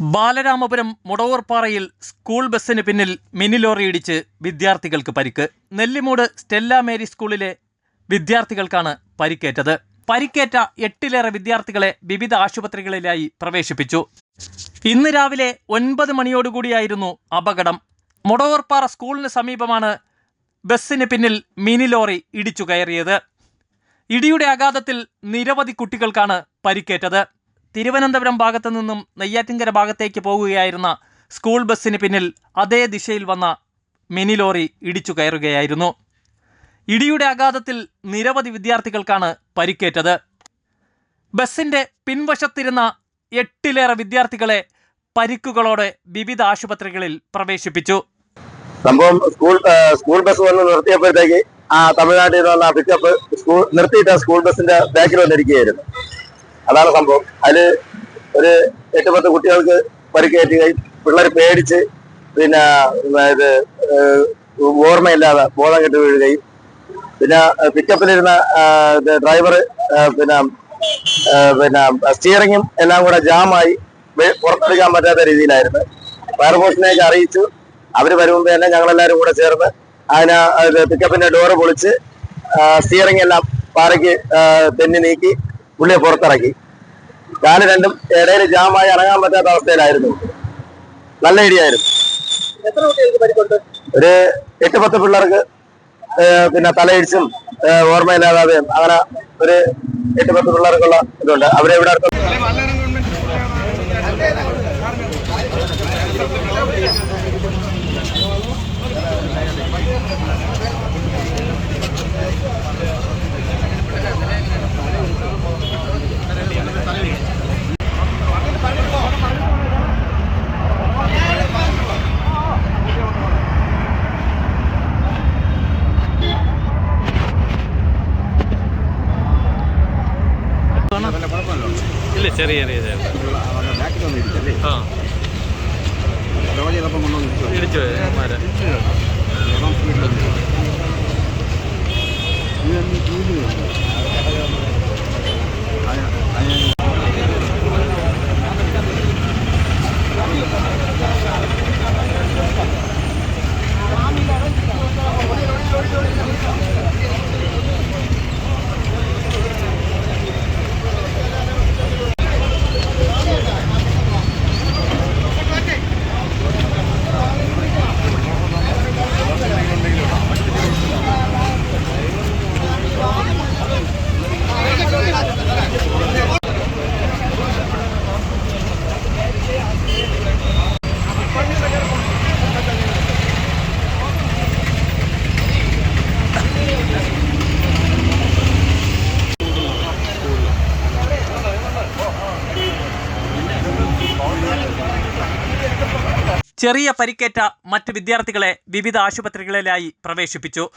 Balaramapuram മുടവൂർപ്പാറയിൽ school ബസ്സിന് പിന്നിൽ mini lorry ഇടിച്ച് വിദ്യാർത്ഥികൾക്ക് പരിക്ക്. നെല്ലിമൂട് സ്റ്റെല്ല മേരി സ്കൂളിലെ വിദ്യാർത്ഥികൾക്കാണ് പരിക്കേറ്റത്. പരിക്കേറ്റ എട്ടിലേറെ വിദ്യാർത്ഥികളെ വിവിധ ആശുപത്രികളിലായി പ്രവേശിപ്പിച്ചു. ഇന്ന് രാവിലെ ഒൻപത് മണിയോടുകൂടിയായിരുന്നു അപകടം. മുടവൂർപ്പാറ സ്കൂളിന് സമീപമാണ് ബസ്സിന് പിന്നിൽ മിനി ലോറി ഇടിച്ചു കയറിയത്. ഇടിയുടെ ആഘാതത്തിൽ നിരവധി കുട്ടികൾക്കാണ് പരിക്കേറ്റത്. തിരുവനന്തപുരം ഭാഗത്തു നിന്നും നെയ്യാറ്റിൻകര ഭാഗത്തേക്ക് പോകുകയായിരുന്ന സ്കൂൾ ബസ്സിന് പിന്നിൽ അതേ ദിശയിൽ വന്ന മിനി ലോറി ഇടിച്ചു കയറുകയായിരുന്നു. ഇടിയുടെ ആഘാതത്തിൽ നിരവധി വിദ്യാർത്ഥികൾക്കാണ് പരിക്കേറ്റത്. ബസ്സിന്റെ പിൻവശത്തിരുന്ന എട്ടിലേറെ വിദ്യാർത്ഥികളെ പരിക്കുകളോടെ വിവിധ ആശുപത്രികളിൽ പ്രവേശിപ്പിച്ചു. സംഭവം സ്കൂൾ സ്കൂൾ ബസ് വന്ന് നിർത്തിയപ്പോഴത്തേക്ക് ആ തമിഴ്നാട്ടിൽ നിന്ന് വന്ന പിക്കപ്പ് സ്കൂൾ നിർത്തിയിട്ട് സ്കൂൾ ബസ്സിന്റെ ബാക്കിൽ വന്നിരിക്കുകയായിരുന്നു. അതാണ് സംഭവം. അതിൽ ഒരു എട്ട് പത്ത് കുട്ടികൾക്ക് പരിക്കേറ്റ് പിള്ളേർ പേടിച്ച് പിന്നെ ഇത് ഓർമ്മയില്ലാതെ ബോധം കെട്ട് വീഴുകയും. പിന്നെ പിക്കപ്പിലിരുന്ന ഡ്രൈവർ പിന്നെ പിന്നെ സ്റ്റിയറിങ്ങും എല്ലാം കൂടെ ജാമായി പുറത്തെടുക്കാൻ പറ്റാത്ത രീതിയിലായിരുന്നു. ഫയർഫോഴ്സിനെയൊക്കെ അറിയിച്ചു. അവർ വരുമ്പോൾ തന്നെ ഞങ്ങളെല്ലാവരും കൂടെ ചേർന്ന് അതിന് അത് പിക്കപ്പിന്റെ ഡോറ് പൊളിച്ച് സ്റ്റിയറിംഗ് എല്ലാം പാറയ്ക്ക് തെന്നി നീക്കി പുള്ളിയെ പുറത്തിറക്കി കാൽ രണ്ടും ഇടയിൽ ജാമായി ഇറങ്ങാൻ പറ്റാത്ത അവസ്ഥയിലായിരുന്നു. നല്ല ഇടിയായിരുന്നു. ഒരു എട്ട് പത്ത് പിള്ളേർക്ക് പിന്നെ തലയിടിച്ചും ഓർമ്മയില്ലാതെ അങ്ങനെ ഒരു എട്ട് പത്ത് പിള്ളേർക്കുള്ള ഇതുണ്ട്. അവരെ ഇല്ല ചെറിയ ചെറിയ ഇടിച്ചു മരം ചെറിയ പരിക്കേറ്റ മറ്റ് വിദ്യാർത്ഥികളെ വിവിധ ആശുപത്രികളിലായി പ്രവേശിപ്പിച്ചു.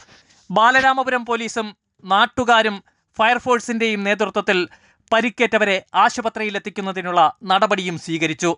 ബാലരാമപുരം പോലീസും നാട്ടുകാരും ഫയർഫോഴ്സിന്റെയും നേതൃത്വത്തിൽ പരിക്കേറ്റവരെ ആശുപത്രിയിലെത്തിക്കുന്നതിനുള്ള നടപടിയും സ്വീകരിച്ചു.